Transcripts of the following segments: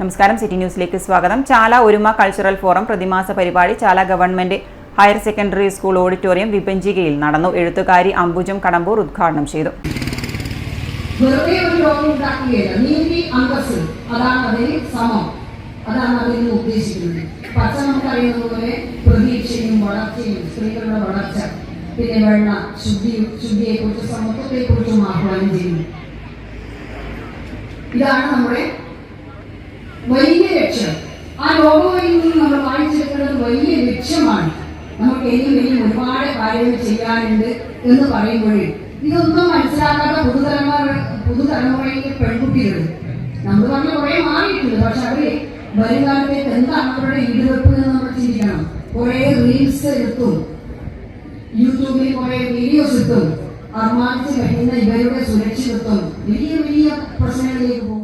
നമസ്കാരം സിറ്റി ന്യൂസിലേക്ക് സ്വാഗതം. ചാല ഒരുമ കൾച്ചറൽ ഫോറം പ്രതിമാസ പരിപാടി Chala government higher secondary school auditorium വിപഞ്ചികയിൽ നടന്നു. എഴുത്തുകാരി അംബുജം കടമ്പൂർ ഉദ്ഘാടനം ചെയ്തു. വളർച്ച പിന്നെ ശുദ്ധി ഇതാണ് നമ്മുടെ വലിയ ലക്ഷ്യം. ആ ലോകത്തിൽ നിന്ന് നമ്മൾ വായിച്ചെടുക്കുന്നത് വലിയ ലക്ഷ്യമാണ്. നമുക്ക് ഇനിയും ഇനിയും ഒരുപാട് കാര്യങ്ങൾ ചെയ്യാനുണ്ട് എന്ന് പറയുമ്പോഴേ ഇതൊന്നും മനസ്സിലാക്കാത്ത പുതുതലമുറ പുതുതലമുറയിലെ പെൺകുട്ടികൾ നമ്മൾ പറഞ്ഞ കുറെ മാറിയിട്ടുണ്ട്. പക്ഷെ അവർ വലിയ കാലത്തേക്ക് എന്താണ് അവരുടെ ഈടുവെപ്പ് എന്ന് നമ്മൾ ചിന്തിക്കണം. കുറെ റീൽസ് എടുത്തും യൂട്യൂബിൽ കുറെ വീഡിയോസ് ഇട്ടും അർമാനിച്ച് കഴിയുന്ന ഇവരുടെ സുരക്ഷിതത്വം വലിയ വലിയ പ്രശ്നങ്ങളിലേക്ക് പോവുകയാണ്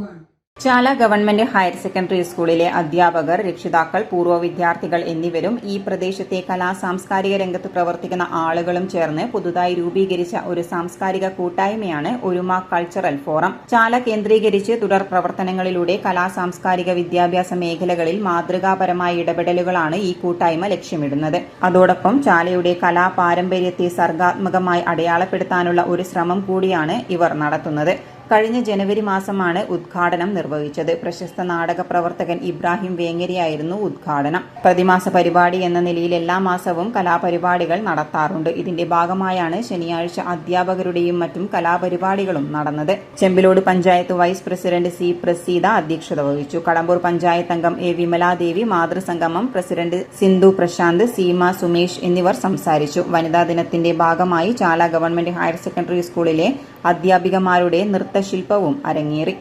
ചാല ഗവൺമെന്റ് ഹയർ സെക്കൻഡറി സ്കൂളിലെ അധ്യാപകർ രക്ഷിതാക്കൾ പൂർവ വിദ്യാർത്ഥികൾ എന്നിവരും ഈ പ്രദേശത്തെ കലാ സാംസ്കാരിക രംഗത്ത് പ്രവർത്തിക്കുന്ന ആളുകളും ചേർന്ന് പുതുതായി രൂപീകരിച്ച ഒരു സാംസ്കാരിക കൂട്ടായ്മയാണ് ഒരുമ കൾച്ചറൽ ഫോറം. ചാല കേന്ദ്രീകരിച്ച് തുടർ പ്രവർത്തനങ്ങളിലൂടെ കലാ സാംസ്കാരിക വിദ്യാഭ്യാസ മേഖലകളിൽ മാതൃകാപരമായ ഇടപെടലുകളാണ് ഈ കൂട്ടായ്മ ലക്ഷ്യമിടുന്നത്. അതോടൊപ്പം ചാലയുടെ കലാ പാരമ്പര്യത്തെ സർഗാത്മകമായി അടയാളപ്പെടുത്താനുള്ള ഒരു ശ്രമം കൂടിയാണ് ഇവർ നടത്തുന്നത്. കഴിഞ്ഞ ജനുവരി മാസമാണ് ഉദ്ഘാടനം നിർവഹിച്ചത്. പ്രശസ്ത നാടക പ്രവർത്തകൻ ഇബ്രാഹിം വേങ്ങരിയായിരുന്നു ഉദ്ഘാടനം. പ്രതിമാസ പരിപാടി എന്ന നിലയിൽ എല്ലാ മാസവും കലാപരിപാടികൾ നടത്താറുണ്ട്. ഇതിന്റെ ഭാഗമായാണ് ശനിയാഴ്ച അധ്യാപകരുടെയും മറ്റും കലാപരിപാടികളും നടന്നത്. Chembilode panchayat vice president C Praseetha അധ്യക്ഷത വഹിച്ചു. കടമ്പൂർ പഞ്ചായത്ത് അംഗം എ വിമലാദേവി മാതൃസംഗമം പ്രസിഡന്റ് സിന്ധു പ്രശാന്ത് സീമ സുമേഷ് എന്നിവർ സംസാരിച്ചു. വനിതാ ദിനത്തിന്റെ ഭാഗമായി ചാല ഗവൺമെന്റ് ഹയർ സെക്കൻഡറി സ്കൂളിലെ അധ്യാപികമാരുടെ നൃത്തശില്പവും അരങ്ങേറി.